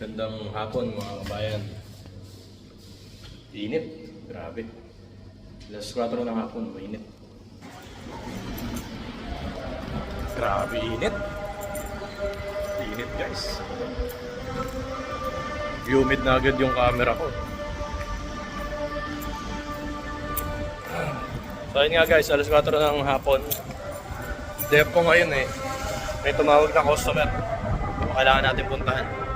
Gandang hapon mga kabayan. Init. Grabe. Alas 4 ng hapon, mainit. Grabe init. Init guys. Humid na agad yung camera ko. So ayun nga guys, alas 4 ng hapon. Ko ngayon eh. May tumawag na customer. Kailangan natin puntahan.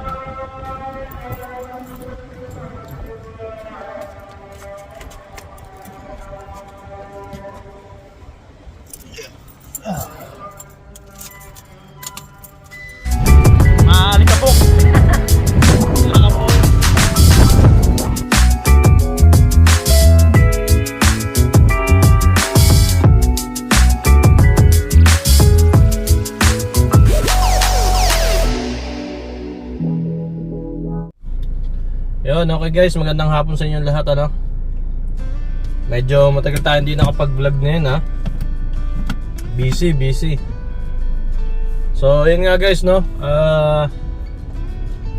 Okay guys, magandang hapon sa inyong lahat ano. Medyo matagal tayo hindi nakapag-vlog ngayon ha. Busy, busy. So, yun nga guys no. Ah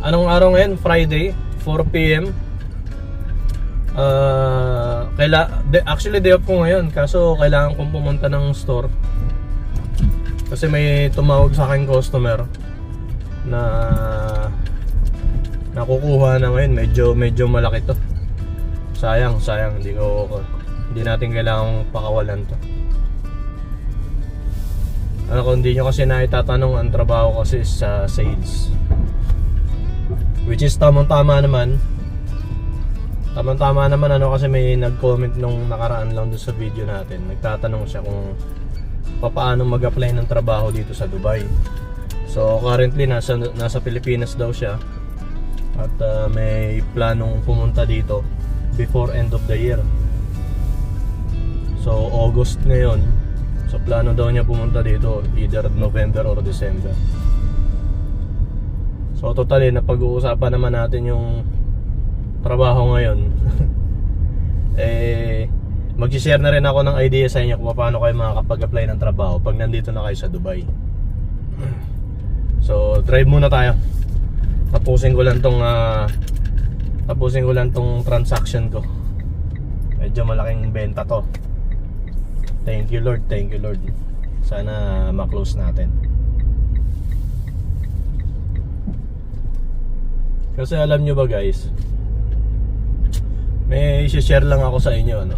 anong araw ngayon? Friday, 4 PM. Ah, kaila actually day off ko ngayon kaso kailangan kong pumunta ng store. Kasi may tumawag sa akin customer na nakukuha na ngayon medyo medyo malaki to. Sayang sayang hindi ko hindi natin kailangang pakawalan to. Ano kung hindi nyo kasi naitatanong ang trabaho kasi sa sales. Which is tamang tama naman. Tamang tama naman ano kasi may nag comment nung nakaraan lang doon sa video natin. Nagtatanong siya kung paano mag-apply ng trabaho dito sa Dubai. So currently nasa nasa Pilipinas daw siya at uh, may planong pumunta dito before end of the year. So August ngayon so plano daw niya pumunta dito either November or December. So totally napag-uusapan naman natin yung trabaho ngayon. Eh mag-share na rin ako ng idea sa inyo kung paano kayo makakapag-apply ng trabaho pag nandito na kayo sa Dubai. So drive muna tayo tapusin ko lang tong ah, tapusin ko lang tong transaction ko. Medyo malaking benta to. Thank you lord. Thank you lord. Sana ma-close natin. Kasi alam nyo ba guys may share lang ako sa inyo ano?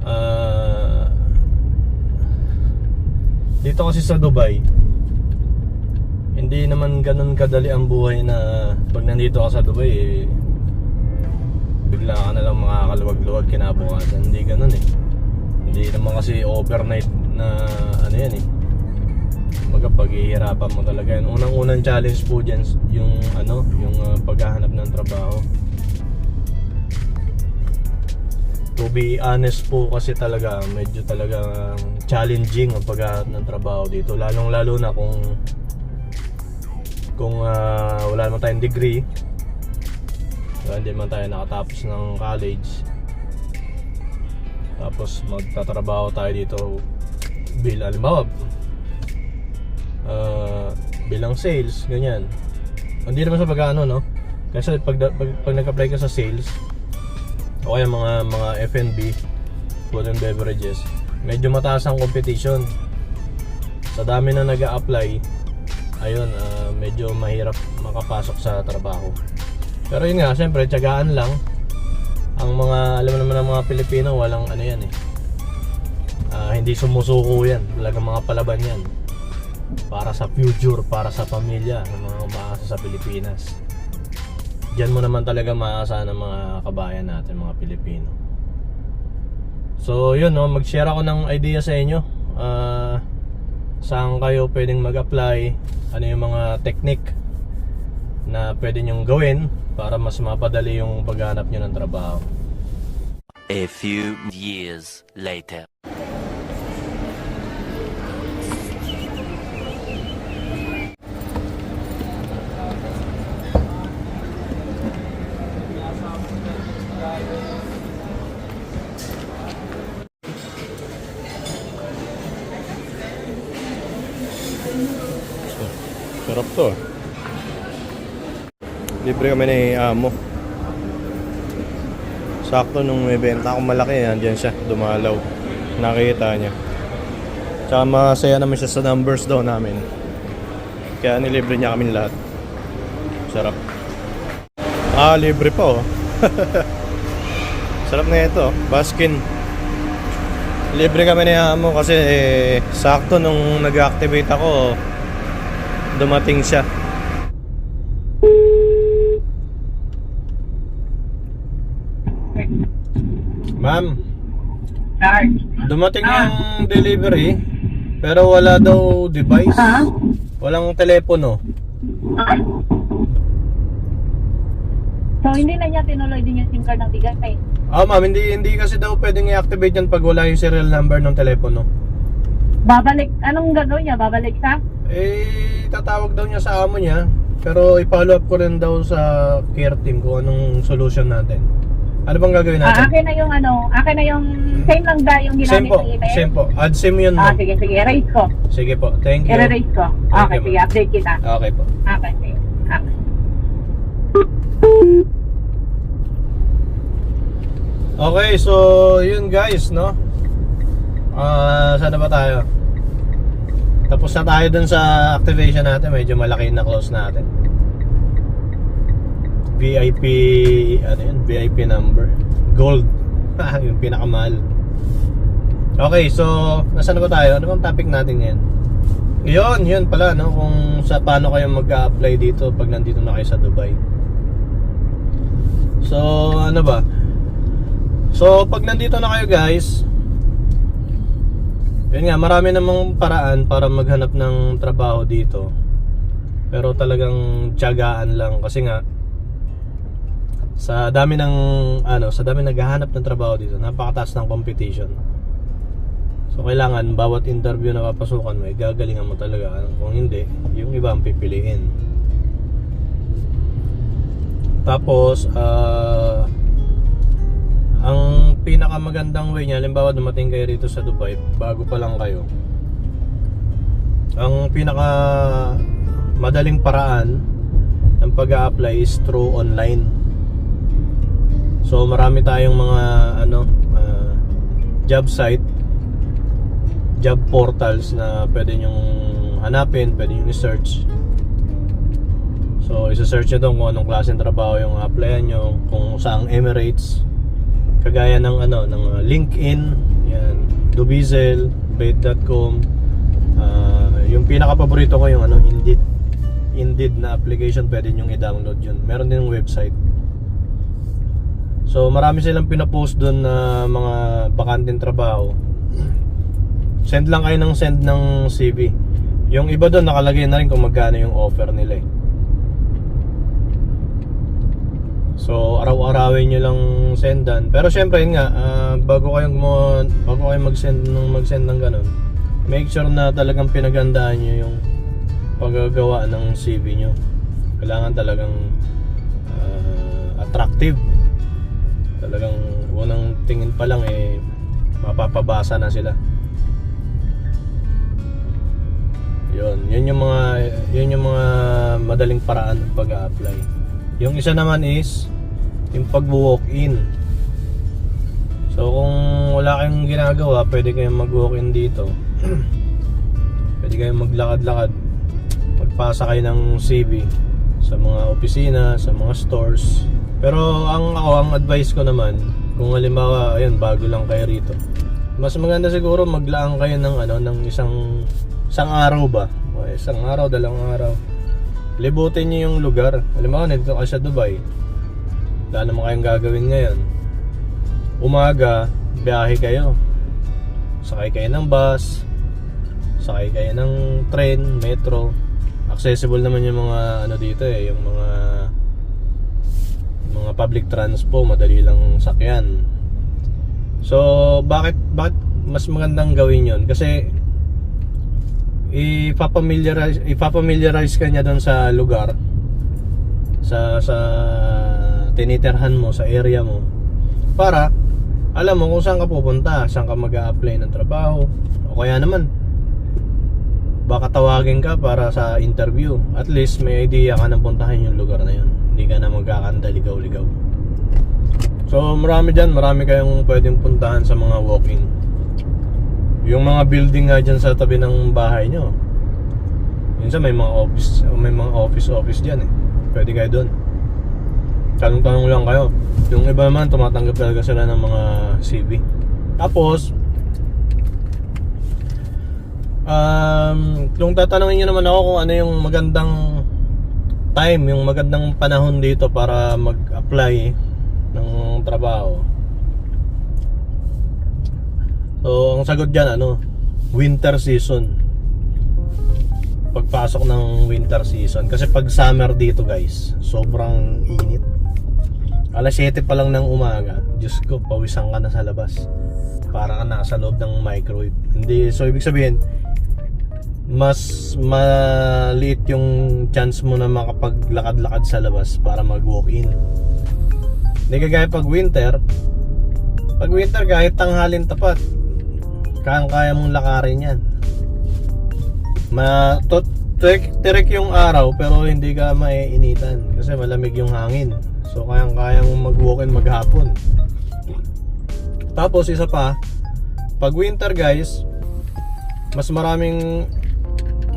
Ah, dito kasi sa Dubai hindi naman ganun kadali ang buhay na pag nandito ka sa Dubai eh, bigla ka na lang makakaluwag-luwag kinabukasan. Hindi ganun eh. Hindi naman kasi overnight na ano yan eh. Baga paghihirapan mo talaga yan unang-unang challenge po dyan yung ano yung uh, paghahanap ng trabaho. To be honest po kasi talaga medyo talaga challenging ang paghahanap ng trabaho dito. Lalong lalo na kung kung ah, wala naman tayong degree. Wala hindi man tayo nakatapos ng college. Tapos magtatrabaho tayo dito bil alimbawa ah, bilang sales ganyan. Hindi naman sa pag ano no? Kasi pag, pag, pag nag-apply ka sa sales o kaya mga mga F&B food and beverages medyo mataas ang competition. Sa dami na nag apply ayun ah, medyo mahirap makapasok sa trabaho. Pero yun nga syempre tiyagaan lang. Ang mga alam naman ng mga Pilipino walang ano yan eh. Ah, hindi sumusuko yan. Talagang mga palaban yan. Para sa future para sa pamilya ng mga umaasa sa Pilipinas. Diyan mo naman talaga maaasahan ng mga kabayan natin, mga Pilipino. So, yun no, mag-share ako ng idea sa inyo. Ah, saan kayo pwedeng mag-apply, ano yung mga technique na pwede nyong gawin para mas mapadali yung paghanap nyo ng trabaho. A few years later. Kami ni Amo. Sakto nung may benta akong malaki, andyan siya, dumalaw. Nakita niya. Tsaka masaya naman siya sa numbers daw namin. Kaya nilibre niya kami lahat. Sarap. Ah, libre pa oh. Sarap na ito, Baskin. Libre kami ni Amo kasi eh, sakto nung nag-activate ako, dumating siya. Ma'am, dumating yung delivery pero wala daw device. Ha? Walang telepono. Ah? So, hindi na niya tinuloy din yung SIM card ng bigas eh. Ah, ma'am, hindi hindi kasi daw pwedeng i-activate yan pag wala yung serial number ng telepono. Babalik, anong gagawin niya? Babalik sa? Eh, tatawag daw niya sa amo niya. Pero i-follow up ko rin daw sa care team kung anong solution natin. Ano bang gagawin Ah, natin? akin na yung ano, akin na yung same lang ba yung ginamit Same po, ng email? same po. Add SIM yun, Ah, sige, sige, erase ko. Sige po, thank you. I-erase ko. Thank Okay, you, sige, ma'am. update kita. Okay po. Okay, sige. Okay. Okay, so yun guys, no? Ah, saan na ba tayo? Tapos na tayo dun sa activation natin, medyo malaki na close natin. VIP, ano yun? VIP number. Gold. yung pinakamahal. Okay, so nasa na ba tayo? Ano bang topic natin ngayon? Yun, yun pala, no? Kung sa paano kayo mag-apply dito pag nandito na kayo sa Dubai. So, ano ba? So, pag nandito na kayo guys, yun nga, marami namang paraan para maghanap ng trabaho dito. Pero talagang tiyagaan lang kasi nga sa dami ng ano, sa dami naghahanap ng trabaho dito, napakataas ng competition. So kailangan bawat interview na papasukan mo, eh, gagalingan mo talaga. Kung hindi, yung iba ang pipiliin. Tapos, ah ang pinakamagandang way niya, halimbawa dumating kayo rito sa Dubai, bago pa lang kayo. Ang pinaka madaling paraan ng pag apply is through online. So marami tayong mga ano ah, job site, job portals na pwede nyong hanapin, pwede nyong i-search. So, isa-search nyo doon kung anong klaseng trabaho yung applyan nyo, kung saang Emirates, kagaya ng ano ng uh, LinkedIn, yan, Dubizel, Bait.com. ah, yung pinaka paborito ko yung ano Indeed. Indeed na application pwede niyo i-download yun. Meron din yung website. So marami silang pinapost doon na mga bakanteng trabaho. Send lang kayo ng send ng CV. Yung iba doon nakalagay na rin kung magkano yung offer nila eh. So, araw-arawin nyo lang sendan. Pero syempre, yun nga, ah, bago kayong gumawa, bago kayo mag-send ng mag-send ng ganun, make sure na talagang pinagandaan nyo yung paggagawa ng CV nyo. Kailangan talagang ah, attractive. Talagang unang tingin pa lang eh mapapabasa na sila. Yun, yun yung mga yun yung mga madaling paraan ng pag-apply. Yung isa naman is yung pag-walk-in. So kung wala kayong ginagawa, pwede kayong mag-walk-in dito. pwede kayong maglakad-lakad. Magpasa kayo ng CV sa mga opisina, sa mga stores. Pero ang ako, ang advice ko naman, kung halimbawa, ayun, bago lang kayo rito. Mas maganda siguro maglaan kayo ng ano, ng isang isang araw ba? O isang araw, dalawang araw libutin niyo yung lugar. Halimbawa, nandito ka sa Dubai. Wala naman kayong gagawin ngayon. Umaga, biyahe kayo. Sakay kayo ng bus. Sakay kayo ng train, metro. Accessible naman yung mga ano dito eh, yung mga mga public transpo, madali lang sakyan. So, bakit bakit mas magandang gawin 'yon? Kasi ipapamiliarize ipapamiliarize ka niya doon sa lugar sa sa tiniterhan mo sa area mo para alam mo kung saan ka pupunta saan ka mag apply ng trabaho o kaya naman baka tawagin ka para sa interview at least may idea ka na puntahan yung lugar na yun hindi ka na nakakanda ligaw-ligaw. So marami dyan, marami kayong pwedeng puntahan sa mga walking. Yung mga building nga dyan sa tabi ng bahay nyo. Minsan may mga office, may mga office office dyan eh. Pwede kayo doon. Tanong-tanong lang kayo. Yung iba naman, tumatanggap talaga sila ng mga CV. Tapos, um, kung tatanungin nyo naman ako kung ano yung magandang time, yung magandang panahon dito para mag-apply ng trabaho. So, ang sagot dyan, ano, winter season. Pagpasok ng winter season. Kasi pag summer dito, guys, sobrang init. Alas 7 pa lang ng umaga, Diyos ko, pawisan ka na sa labas. Para ka nasa loob ng microwave. Hindi, so ibig sabihin, mas maliit yung chance mo na makapaglakad-lakad sa labas para mag-walk-in. Hindi kagaya pag winter, pag winter kahit tanghalin tapat, kayang-kaya mong lakarin yan. Ma to, tirek, tirek yung araw pero hindi ka maiinitan kasi malamig yung hangin. So kayang-kaya mong mag-walk-in maghapon. Tapos isa pa, pag winter guys, mas maraming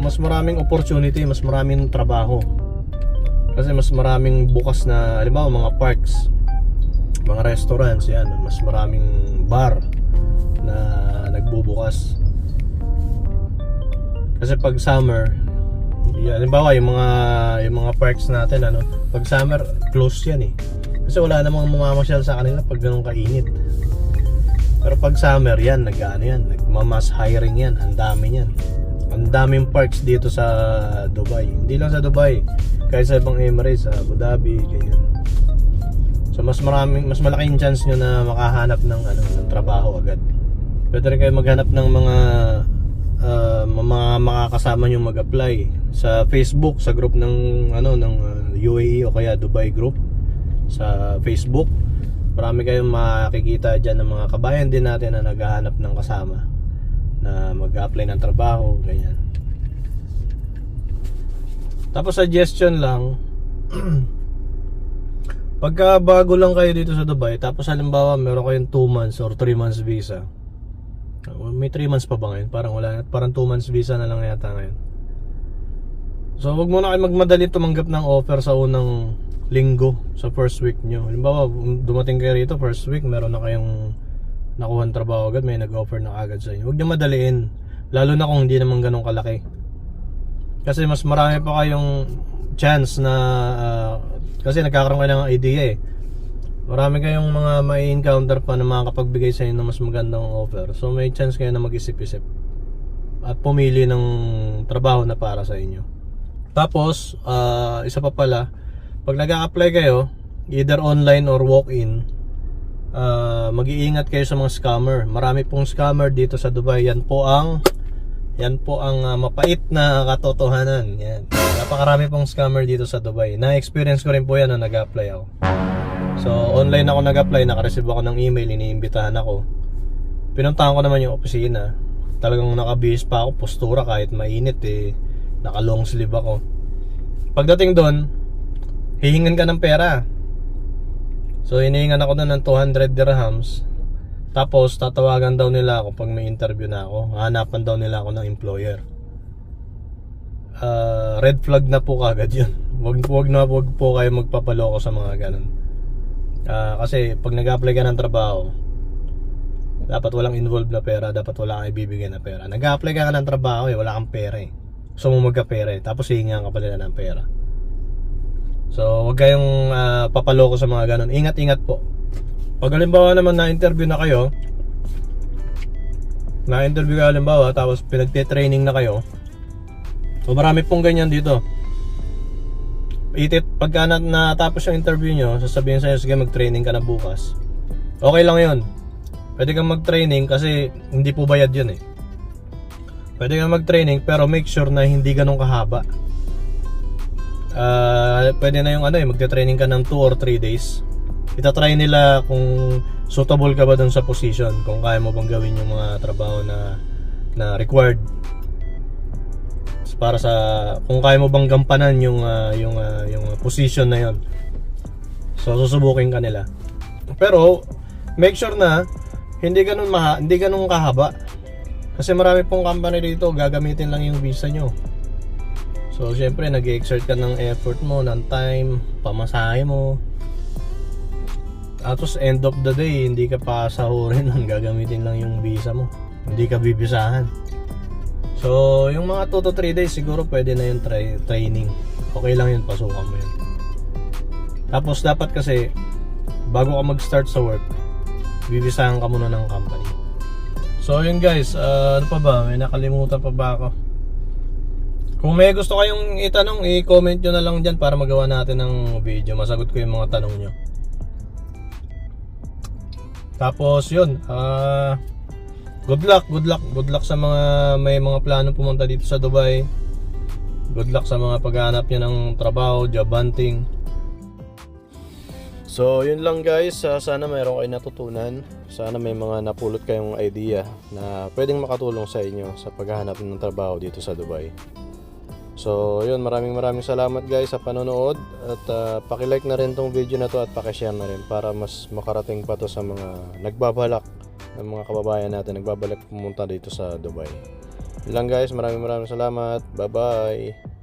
mas maraming opportunity, mas maraming trabaho. Kasi mas maraming bukas na, halimbawa mga parks, mga restaurants, yan, mas maraming bar na nagbubukas. Kasi pag summer, yan, halimbawa yung mga yung mga parks natin ano, pag summer close yan eh. Kasi wala namang mamamasyal sa kanila pag ganun kainit. Pero pag summer yan, nag-ano yan, nagmamas hiring yan, ang dami yan. Ang daming parks dito sa Dubai. Hindi lang sa Dubai, kahit sa ibang Emirates, sa Abu Dhabi, ganyan. So mas maraming mas malaking chance nyo na makahanap ng ano ng trabaho agad. Pwede rin kayo maghanap ng mga uh, mga makakasama nyo mag-apply sa Facebook, sa group ng ano ng uh, UAE o kaya Dubai group sa Facebook. Marami kayong makikita diyan ng mga kabayan din natin na naghahanap ng kasama na mag-apply ng trabaho, ganyan. Tapos suggestion lang, pagka bago lang kayo dito sa Dubai, tapos halimbawa meron kayong 2 months or 3 months visa, may 3 months pa ba ngayon? Parang wala, parang 2 months visa na lang yata ngayon. So wag muna kayo magmadali tumanggap ng offer sa unang linggo sa first week nyo. Halimbawa, dumating kayo rito first week, meron na kayong nakuha ng trabaho agad, may nag-offer na agad sa inyo. Huwag nyo madaliin. Lalo na kung hindi naman ganun kalaki. Kasi mas marami pa kayong chance na ah, kasi nagkakaroon kayo ng idea eh. Marami kayong mga may encounter pa na makakapagbigay sa inyo ng mas magandang offer. So may chance kayo na mag-isip-isip at pumili ng trabaho na para sa inyo. Tapos, ah, isa pa pala, pag nag-a-apply kayo, either online or walk-in, ah, mag-iingat kayo sa mga scammer. Marami pong scammer dito sa Dubai. Yan po ang yan po ang ah, mapait na katotohanan. Yan. Napakarami pong scammer dito sa Dubai. Na-experience ko rin po yan nung nag-apply ako. So, online ako nag-apply, naka-receive ako ng email, iniimbitahan ako. Pinuntahan ko naman yung opisina. Talagang nakabihis pa ako, postura kahit mainit eh. Naka-long sleeve ako. Pagdating doon, hihingan ka ng pera. So, hinihingan ako doon ng 200 dirhams. Tapos, tatawagan daw nila ako pag may interview na ako. Hanapan daw nila ako ng employer. Ah, red flag na po kagad yun. Wag, wag na wag po kayo magpapaloko sa mga ganun. Ah, kasi pag nag-apply ka ng trabaho, dapat walang involved na pera, dapat wala kang ibibigay na pera. Nag-apply ka ng trabaho eh, wala kang pera eh. Gusto mo magka-pera eh, tapos hihingan ka pa nila ng pera. So, wag kayong ah, papaloko sa mga ganun. Ingat-ingat po. Pag halimbawa naman na-interview na kayo, na-interview ka halimbawa, tapos pinagte-training na kayo, so marami pong ganyan dito. Itit, pagka na, natapos yung interview nyo, sasabihin sa'yo, sige mag-training ka na bukas. Okay lang yun. Pwede kang mag-training kasi hindi po bayad yun eh. Pwede kang mag-training pero make sure na hindi ganun kahaba. Ah, pwede na yung ano eh, magte-training ka ng 2 or 3 days. Itatry nila kung suitable ka ba dun sa position, kung kaya mo bang gawin yung mga trabaho na na required para sa kung kaya mo bang gampanan yung ah, yung ah, yung position na yon. So susubukin ka nila. Pero make sure na hindi ganun maha, hindi ganun kahaba. Kasi marami pong company dito gagamitin lang yung visa nyo. So syempre nag-exert ka ng effort mo, ng time, pamasahe mo. Tapos end of the day, hindi ka pa sahurin nun, gagamitin lang yung visa mo. Hindi ka bibisahan. So, yung mga 2 to 3 days siguro pwede na yung try, training. Okay lang yun, pasukan mo yun. Tapos dapat kasi bago ka mag-start sa work, bibisahan ka muna ng company. So yun guys, ah, ano pa ba? May nakalimutan pa ba ako? Kung may gusto kayong itanong, i-comment nyo na lang dyan para magawa natin ng video. Masagot ko yung mga tanong nyo. Tapos yun, ah good luck, good luck, good luck sa mga may mga plano pumunta dito sa Dubai. Good luck sa mga paghahanap nyo ng trabaho, job hunting. So, yun lang guys. Ah, sana mayroon kayo natutunan. Sana may mga napulot kayong idea na pwedeng makatulong sa inyo sa paghahanap ng trabaho dito sa Dubai. So, yun. Maraming maraming salamat guys sa panonood. At ah, pakilike na rin tong video na to at pakishare na rin para mas makarating pa to sa mga nagbabalak ng mga kababayan natin nagbabalak pumunta dito sa Dubai. Yun lang guys. Maraming maraming salamat. Bye-bye.